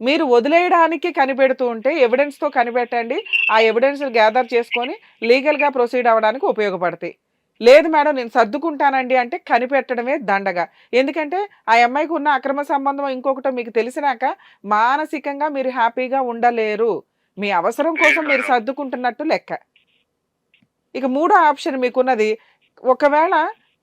మీరు వదిలేయడానికి కనిపెడుతూ ఉంటే ఎవిడెన్స్తో కనిపెట్టండి. ఆ ఎవిడెన్స్ గ్యాదర్ చేసుకొని లీగల్గా ప్రొసీడ్ అవ్వడానికి ఉపయోగపడతాయి. లేదు మేడం నేను సర్దుకుంటానండి అంటే కనిపెట్టడమే దండగా. ఎందుకంటే ఆ అమ్మాయికి ఉన్న అక్రమ సంబంధం ఇంకొకటో మీకు తెలిసినాక మానసికంగా మీరు హ్యాపీగా ఉండలేరు. మీ అవసరం కోసం మీరు సర్దుకుంటున్నట్టు లెక్క. ఇక మూడో ఆప్షన్ మీకున్నది ఒకవేళ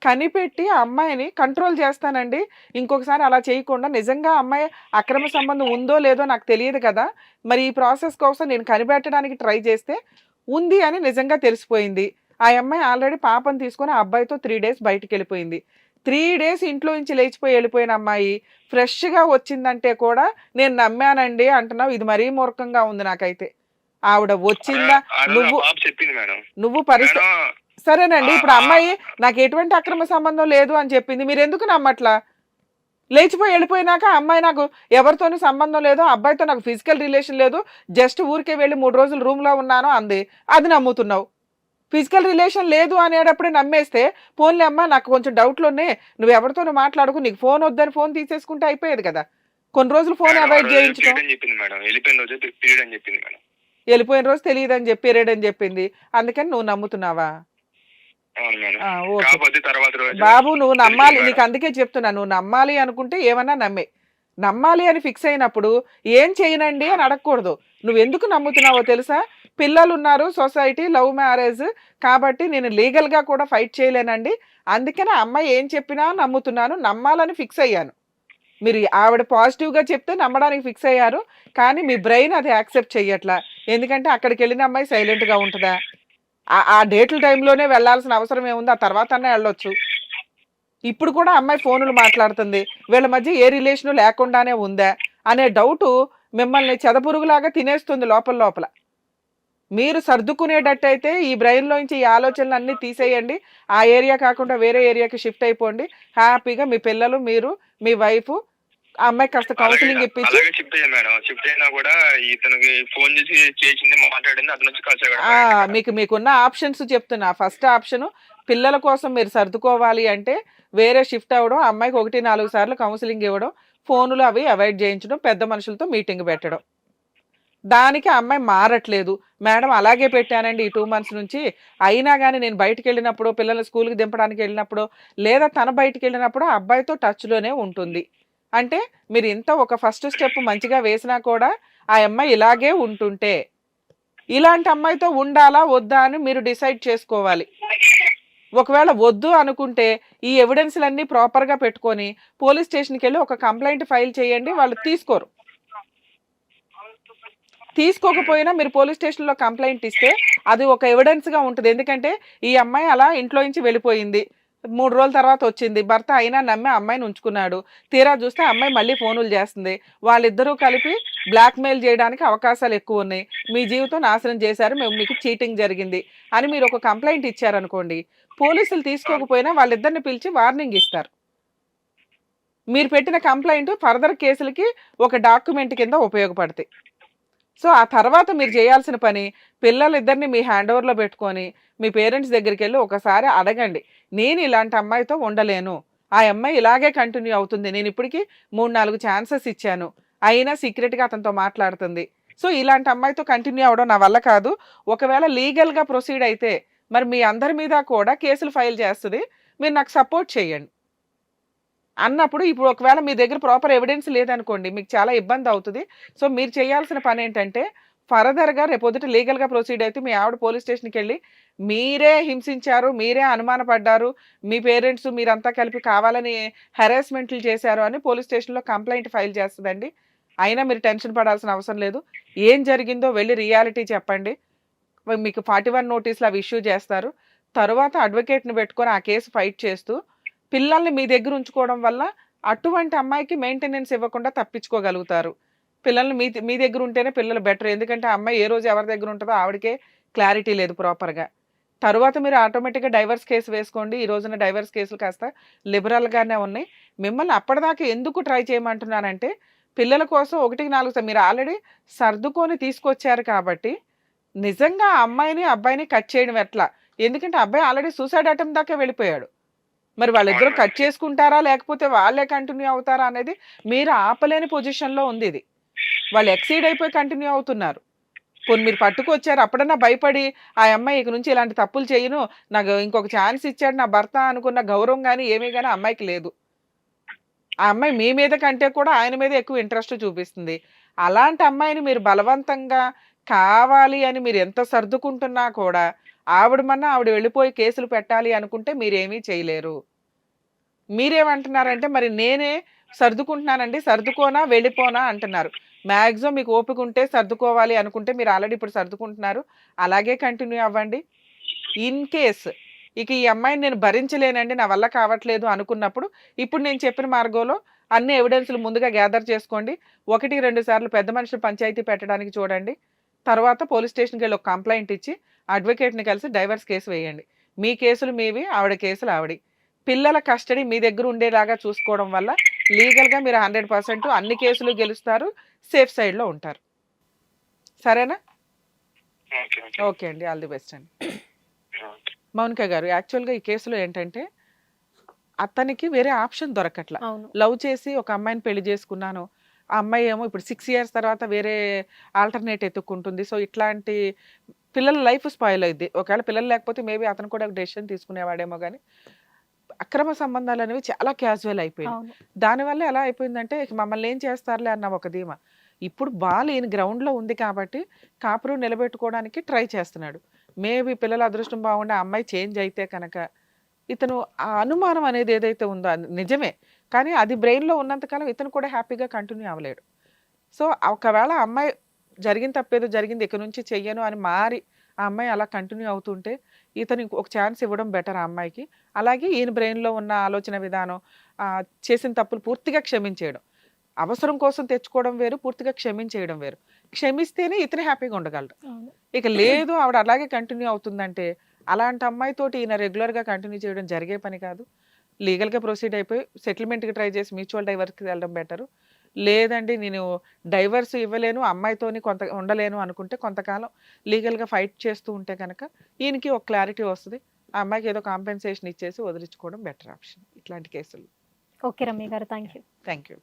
కనిపెట్టి ఆ అమ్మాయిని కంట్రోల్ చేస్తానండి. ఇంకొకసారి అలా చేయకుండా నిజంగా అమ్మాయి అక్రమ సంబంధం ఉందో లేదో నాకు తెలియదు కదా. మరి ఈ ప్రాసెస్ కోసం నేను కనిపెట్టడానికి ట్రై చేస్తే ఉంది అని నిజంగా తెలిసిపోయింది. ఆ అమ్మాయి ఆల్రెడీ పాపను తీసుకొని ఆ అబ్బాయితో త్రీ డేస్ బయటికి వెళ్ళిపోయింది త్రీ డేస్ ఇంట్లో నుంచి లేచిపోయి వెళ్ళిపోయిన అమ్మాయి ఫ్రెష్గా వచ్చిందంటే కూడా నేను నమ్మానండి అంటున్నావు. ఇది మరీ మూర్ఖంగా ఉంది నాకైతే. ఆవిడ వచ్చిందా? నువ్వు నువ్వు పరిస్థితి సరేనండి ఇప్పుడు అమ్మాయి నాకు ఎటువంటి అక్రమ సంబంధం లేదు అని చెప్పింది మీరు ఎందుకు నమ్మట్లా? లేచిపోయి వెళ్ళిపోయినాక అమ్మాయి నాకు ఎవరితోనూ సంబంధం లేదు అబ్బాయితో నాకు ఫిజికల్ రిలేషన్ లేదు జస్ట్ ఊరికే వెళ్ళి మూడు రోజులు రూమ్లో ఉన్నాను అంది. అది నమ్ముతున్నావు. ఫిజికల్ రిలేషన్ లేదు అనేటప్పుడే నమ్మేస్తే ఫోన్లే అమ్మ నాకు కొంచెం డౌట్లు ఉన్నాయి నువ్వు ఎవరితోనూ మాట్లాడుకు నీకు ఫోన్ వద్దని ఫోన్ తీసేసుకుంటే అయిపోయేది కదా. కొన్ని రోజులు ఫోన్ అవాయిడ్ చేయించడం. వెళ్ళిపోయిన రోజు తెలియదు అని చెప్పి అని చెప్పింది. అందుకని నువ్వు నమ్ముతున్నావా? బాబు నువ్వు నమ్మాలి నీకు అందుకే చెప్తున్నా నువ్వు నమ్మాలి అనుకుంటే ఏమన్నా నమ్మే. నమ్మాలి అని ఫిక్స్ అయినప్పుడు ఏం చేయనండి అని అడగకూడదు. నువ్వు ఎందుకు నమ్ముతున్నావో తెలుసా? పిల్లలు ఉన్నారు సొసైటీ లవ్ మ్యారేజ్ కాబట్టి నేను లీగల్గా కూడా ఫైట్ చేయలేనండి. అందుకనే అమ్మాయి ఏం చెప్పినా నమ్ముతున్నాను నమ్మాలని ఫిక్స్ అయ్యాను. మీరు ఆవిడ పాజిటివ్గా చెప్తే నమ్మడానికి ఫిక్స్ అయ్యారు కానీ మీ బ్రెయిన్ అది యాక్సెప్ట్ చెయ్యట్లా. ఎందుకంటే అక్కడికి వెళ్ళిన అమ్మాయి సైలెంట్గా ఉంటుందా? ఆ- డేట్ల టైంలోనే వెళ్ళాల్సిన అవసరం ఏముంది? ఆ తర్వాత అన్న వెళ్ళొచ్చు. ఇప్పుడు కూడా అమ్మాయి ఫోనులు మాట్లాడుతుంది. వీళ్ళ మధ్య ఏ రిలేషన్ లేకుండానే ఉందా? అనే డౌట్ మిమ్మల్ని చెదపురుగులాగా తినేస్తుంది లోపల లోపల. మీరు సర్దుకునేటట్టయితే ఈ బ్రెయిన్లోంచి ఈ ఆలోచనలు అన్నీ తీసేయండి. ఆ ఏరియా కాకుండా వేరే ఏరియాకి షిఫ్ట్ అయిపోండి. హ్యాపీగా మీ పిల్లలు మీరు మీ వైఫ్ ఆ అమ్మాయికి కాస్త కౌన్సిలింగ్ ఇప్పించి అలాగే షిఫ్ట్ అయ్యా మేడం. షిఫ్ట్ అయినా కూడా ఇతనికి ఫోన్ చేసి చేసింది మాట్లాడింది అతను వచ్చి కలిసాడు ఆ, మీకు మీకున్న ఆప్షన్స్ చెప్తున్నా. ఫస్ట్ ఆప్షన్ పిల్లల కోసం మీరు సర్దుకోవాలి అంటే వేరే షిఫ్ట్ అవ్వడం అమ్మాయికి ఒకటి నాలుగు సార్లు కౌన్సిలింగ్ ఇవ్వడం ఫోనులు అవి అవాయిడ్ చేయించడం పెద్ద మనుషులతో మీటింగ్ పెట్టడం. దానికి ఆ అమ్మాయి మారట్లేదు. మేడం అలాగే పెట్టానండి ఈ టూ మంత్స్ నుంచి. అయినా కానీ నేను బయటికి వెళ్ళినప్పుడు పిల్లల్ని స్కూల్కి దింపడానికి వెళ్ళినప్పుడు లేదా తన బయటికి వెళ్ళినప్పుడు ఆ అబ్బాయితో టచ్లోనే ఉంటుంది. అంటే మీరు ఇంత ఒక ఫస్ట్ స్టెప్ మంచిగా వేసినా కూడా ఆ అమ్మాయి ఇలాగే ఉంటుంటే ఇలాంటి అమ్మాయితో ఉండాలా వద్దా అని మీరు డిసైడ్ చేసుకోవాలి. ఒకవేళ వద్దు అనుకుంటే ఈ ఎవిడెన్స్లన్నీ ప్రాపర్గా పెట్టుకొని పోలీస్ స్టేషన్కి వెళ్ళి ఒక కంప్లైంట్ ఫైల్ చేయండి వాళ్ళు తీసుకోరు. తీసుకోకపోయినా మీరు పోలీస్ స్టేషన్లో కంప్లైంట్ ఇస్తే అది ఒక ఎవిడెన్స్గా ఉంటుంది. ఎందుకంటే ఈ అమ్మాయి అలా ఇంట్లో నుంచి వెళ్ళిపోయింది. మూడు రోజుల తర్వాత వచ్చింది. భర్త అయినా నమ్మి అమ్మాయిని ఉంచుకున్నాడు. తీరా చూస్తే అమ్మాయి మళ్ళీ ఫోనులు చేస్తుంది. వాళ్ళిద్దరూ కలిపి బ్లాక్మెయిల్ చేయడానికి అవకాశాలు ఎక్కువ ఉన్నాయి. మీ జీవితం నాశనం చేశారు. మేము మీకు చీటింగ్ జరిగింది అని మీరు ఒక కంప్లైంట్ ఇచ్చారనుకోండి పోలీసులు తీసుకోకపోయినా వాళ్ళిద్దరిని పిలిచి వార్నింగ్ ఇస్తారు. మీరు పెట్టిన కంప్లైంట్ ఫర్దర్ కేసులకి ఒక డాక్యుమెంట్ కింద ఉపయోగపడతాయి. సో ఆ తర్వాత మీరు చేయాల్సిన పని పిల్లలిద్దరిని మీ హ్యాండ్ ఓవర్లో పెట్టుకొని మీ పేరెంట్స్ దగ్గరికి వెళ్ళి ఒకసారి అడగండి. నేను ఇలాంటి అమ్మాయితో ఉండలేను. ఆ అమ్మాయి ఇలాగే కంటిన్యూ అవుతుంది. నేను ఇప్పటికీ మూడు నాలుగు ఛాన్సెస్ ఇచ్చాను. అయినా సీక్రెట్గా అతనితో మాట్లాడుతుంది. సో ఇలాంటి అమ్మాయితో కంటిన్యూ అవ్వడం నా వల్ల కాదు. ఒకవేళ లీగల్గా ప్రొసీడ్ అయితే మరి మీ అందరి మీద కూడా కేసులు ఫైల్ చేస్తుంది. మీరు నాకు సపోర్ట్ చేయండి. అన్నప్పుడు ఇప్పుడు ఒకవేళ మీ దగ్గర ప్రాపర్ ఎవిడెన్స్ లేదనుకోండి మీకు చాలా ఇబ్బంది అవుతుంది. సో మీరు చేయాల్సిన పని ఏంటంటే ఫర్దర్గా రేపొద్దుట లీగల్గా ప్రొసీడ్ అయితే మీ ఆవిడ పోలీస్ స్టేషన్కి వెళ్ళి మీరే హింసించారు మీరే అనుమానపడ్డారు మీ పేరెంట్స్ మీరంతా కలిపి కావాలని హెరాస్మెంట్లు చేశారు అని పోలీస్ స్టేషన్లో కంప్లైంట్ ఫైల్ చేస్తుందండి. అయినా మీరు టెన్షన్ పడాల్సిన అవసరం లేదు. ఏం జరిగిందో వెళ్ళి రియాలిటీ చెప్పండి. మీకు ఫార్టీ వన్ నోటీసులు అవి ఇష్యూ చేస్తారు. తర్వాత అడ్వకేట్ని పెట్టుకొని ఆ కేసు ఫైట్ చేస్తూ పిల్లల్ని మీ దగ్గర ఉంచుకోవడం వల్ల అటువంటి అమ్మాయికి మెయింటెనెన్స్ ఇవ్వకుండా తప్పించుకోగలుగుతారు. పిల్లల్ని మీ మీ దగ్గర ఉంటేనే పిల్లలు బెటర్ ఎందుకంటే అమ్మాయి ఏ రోజు ఎవరి దగ్గర ఉంటుందో ఆవిడకే క్లారిటీ లేదు ప్రాపర్గా తర్వాత మీరు ఆటోమేటిక్గా డైవర్స్ కేసు వేసుకోండి. ఈ రోజున డైవర్స్ కేసులు కాస్త లిబరల్గానే ఉన్నాయి. మిమ్మల్ని అప్పటిదాకా ఎందుకు ట్రై చేయమంటున్నానంటే పిల్లల కోసం ఒకటికి నాలుగు మీరు ఆల్రెడీ సర్దుకొని తీసుకొచ్చారు కాబట్టి నిజంగా ఆ అమ్మాయిని అబ్బాయిని కట్ చేయడం ఎట్లా? ఎందుకంటే అబ్బాయి ఆల్రెడీ సూసైడ్ అటెంప్ట్ దాకా వెళ్ళిపోయాడు. మరి వాళ్ళిద్దరూ కట్ చేసుకుంటారా? లేకపోతే వాళ్ళే కంటిన్యూ అవుతారా? అనేది మీరు ఆపలేని పొజిషన్లో ఉంది ఇది. వాళ్ళు ఎక్సీడ్ అయిపోయి కంటిన్యూ అవుతున్నారు. పోనీ మీరు పట్టుకొచ్చారు. అప్పుడన్నా భయపడి ఆ అమ్మాయి ఇక నుంచి ఇలాంటి తప్పులు చేయను. నాకు ఇంకొక ఛాన్స్ ఇచ్చాడు నా భర్త అనుకున్న గౌరవం కానీ ఏమీ కానీ అమ్మాయికి లేదు. ఆ అమ్మాయి మీ మీద కంటే కూడా ఆయన మీద ఎక్కువ ఇంట్రెస్ట్ చూపిస్తుంది. అలాంటి అమ్మాయిని మీరు బలవంతంగా కావాలి అని మీరు ఎంత సర్దుకుంటున్నా కూడా ఆవిడ మన్నా ఆవిడ వెళ్ళిపోయి కేసులు పెట్టాలి అనుకుంటే మీరేమీ చేయలేరు. మీరేమంటున్నారంటే మరి నేనే సర్దుకుంటున్నానండి సర్దుకోనా వెళ్ళిపోనా అంటున్నారు. మ్యాక్సిమం మీకు ఓపిక ఉంటే సర్దుకోవాలి అనుకుంటే మీరు ఆల్రెడీ ఇప్పుడు సర్దుకుంటున్నారు. అలాగే కంటిన్యూ అవ్వండి. ఇన్ కేస్ ఇక ఈ అమ్మాయిని నేను భరించలేనండి నా వల్ల కావట్లేదు అనుకున్నప్పుడు ఇప్పుడు నేను చెప్పిన మార్గంలో అన్ని ఎవిడెన్స్లు ముందుగా గ్యాదర్ చేసుకోండి. ఒకటి రెండు సార్లు పెద్ద మనుషులు పంచాయతీ పెట్టడానికి చూడండి. తర్వాత పోలీస్ స్టేషన్కి వెళ్ళి ఒక కంప్లైంట్ ఇచ్చి అడ్వకేట్ని కలిసి డైవర్స్ కేసు వేయండి. మీ కేసులు మీవి ఆవిడ కేసులు ఆవిడి. పిల్లల కస్టడీ మీ దగ్గర ఉండేలాగా చూసుకోవడం వల్ల లీగల్గా మీరు హండ్రెడ్ పర్సెంట్ అన్ని కేసులు గెలుస్తారు సేఫ్ సైడ్లో ఉంటారు. సరేనా? Okay okay. ఓకే అండి. ఆల్ ది బెస్ట్ అండి. ఓకే. మౌనిక గారు యాక్చువల్గా ఈ కేసులో ఏంటంటే అతనికి వేరే ఆప్షన్ దొరకట్ల. అవును. లవ్ చేసి ఒక అమ్మాయిని పెళ్ళి చేసుకున్నాను ఆ అమ్మాయి ఏమో ఇప్పుడు సిక్స్ ఇయర్స్ తర్వాత వేరే ఆల్టర్నేట్ ఎత్తుక్కుంటుంది. సో ఇట్లాంటి పిల్లల లైఫ్ స్పాయిల్ అయింది ఒకవేళ పిల్లలు లేకపోతే మేబీ అతను కూడా ఒక డెసిషన్ తీసుకునేవాడేమో కానీ అక్రమ సంబంధాలు అనేవి చాలా క్యాజువల్ అయిపోయింది అవును. దానివల్ల ఎలా అయిపోయిందంటే మమ్మల్ని ఏం చేస్తారులే అన్న ఒక ధీమా. ఇప్పుడు బాల్ ఈయన గ్రౌండ్లో ఉంది కాబట్టి కాపురం నిలబెట్టుకోవడానికి ట్రై చేస్తున్నాడు. మేబీ పిల్లల అదృష్టం బాగుండే అమ్మాయి చేంజ్ అయితే కనుక ఇతను ఆ అనుమానం అనేది ఏదైతే ఉందో నిజమే. కానీ అది బ్రెయిన్లో ఉన్నంతకాలం ఇతను కూడా హ్యాపీగా కంటిన్యూ అవ్వలేడు. సో ఒకవేళ అమ్మాయి జరిగిన తప్పేదో జరిగింది ఇక నుంచి చెయ్యను అని మారి ఆ అమ్మాయి అలా కంటిన్యూ అవుతుంటే ఇతను ఒక ఛాన్స్ ఇవ్వడం బెటర్ ఆ అమ్మాయికి. అలాగే ఈయన బ్రెయిన్లో ఉన్న ఆలోచన విధానం చేసిన తప్పులు పూర్తిగా క్షమించేయడం. అవసరం కోసం తెచ్చుకోవడం వేరు పూర్తిగా క్షమించేయడం వేరు. క్షమిస్తేనే ఇతను హ్యాపీగా ఉండగలడు. అవును. ఇక లేదు ఆవిడ అలాగే కంటిన్యూ అవుతుందంటే అలాంటి అమ్మాయితోటి ఈయన రెగ్యులర్గా కంటిన్యూ చేయడం జరిగే పని కాదు. లీగల్గా ప్రొసీడ్ అయిపోయి సెటిల్మెంట్కి ట్రై చేసి మ్యూచువల్ డైవర్స్కి వెళ్ళడం బెటరు. లేదండి నేను డైవర్స్ ఇవ్వలేను అమ్మాయితోని కొంత ఉండలేను అనుకుంటే కొంతకాలం లీగల్గా ఫైట్ చేస్తూ ఉంటే కనుక ఈయనకి ఒక క్లారిటీ వస్తుంది. ఆ అమ్మాయికి ఏదో కాంపెన్సేషన్ ఇచ్చేసి వదిలించుకోవడం బెటర్ ఆప్షన్ ఇట్లాంటి కేసులు. ఓకే రమ్య గారు థ్యాంక్ యూ. Thank you.